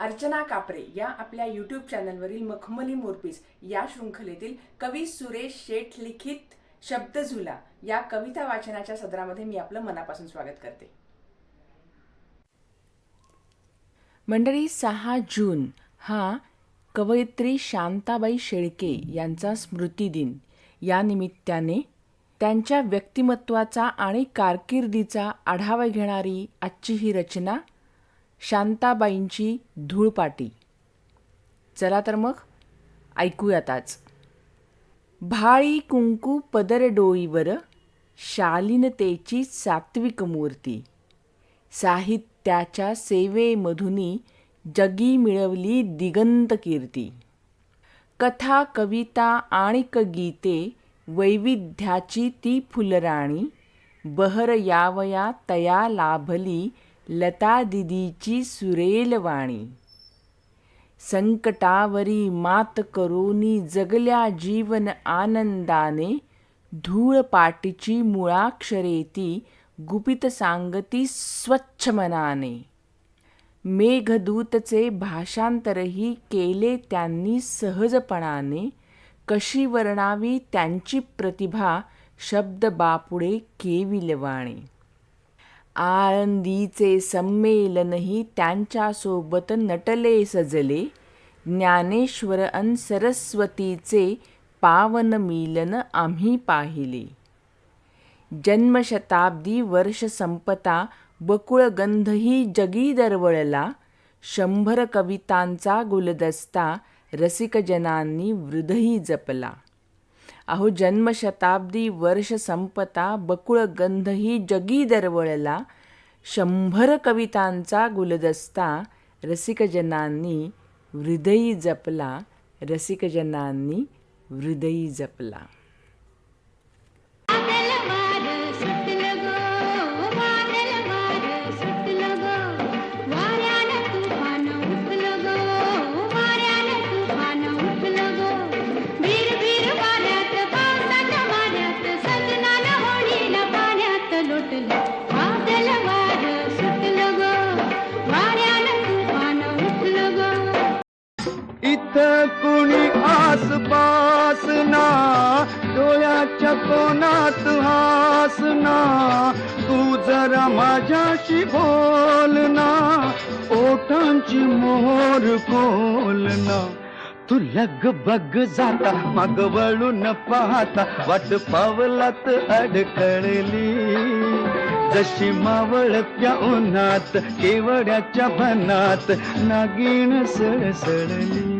अर्चना कापरे या आपल्या यूट्यूब चॅनलवरील मखमली मोरपीस या शृंखलेतील कवी सुरेश शेठ लिखित शब्दझुला या कविता वाचनाच्या सदरामध्ये मी आपलं मनापासून स्वागत करते. मंडळी सहा जून हा कवयित्री शांताबाई शेळके यांचा स्मृतिदिन या निमित्ताने त्यांच्या व्यक्तिमत्वाचा आणि कारकिर्दीचा आढावा घेणारी आजची ही रचना शांताबाईंची धूळपाटी चला तर मग ऐकूयाताच भाळी कुंकू पदर डोईवर शालीनतेची सात्विक मूर्ती. साहित्याच्या सेवेमधुनी जगी मिळवली दिगंत कीर्ती. कथा कविता आणि गीते वैविध्याची ती फुलराणी बहर यावया तया लाभली लता दिदीची सुरेल वाणी संकटावरी मात करोनी जगल्या जीवन आनंदाने धूळ पाटीची मुळाक्षरे ती गुपित सांगती स्वच्छ मनाने. मेघदूतचे भाषांतरही केले त्यांनी सहजपणाने कशी वर्णावी त्यांची प्रतिभा शब्द बापुडे केविलवाणे. आळंदीचे संमेलनही त्यांच्यासोबत नटले सजले. ज्ञानेश्वर अन सरस्वतीचे पावन मिलन आम्ही पाहिले. जन्मशताब्दी वर्ष संपता बकुळ गंधही जगी दरवळला. शंभर कवितांचा गुलदस्ता रसिकजनांनी वृदही जपला. अहो जन्मशताब्दी वर्ष संपता बकुळ गंधही जगी दरवळला. शंभर कवितांचा गुलदस्ता रसिकजनांनी हृदयी जपला. रसिकजनांनी हृदयी जपला. इथं कुणी आसपास ना डोळ्याच्या कोणात हास ना तू जरा माझ्याशी बोल ना ओठांची मोहर कोल ना तू लग बग जाता मग वळून पाहता वाट पावलात अडकळली. जशी मावळत्या उन्हात केवड्याच्या बनात नागिण सळसळली.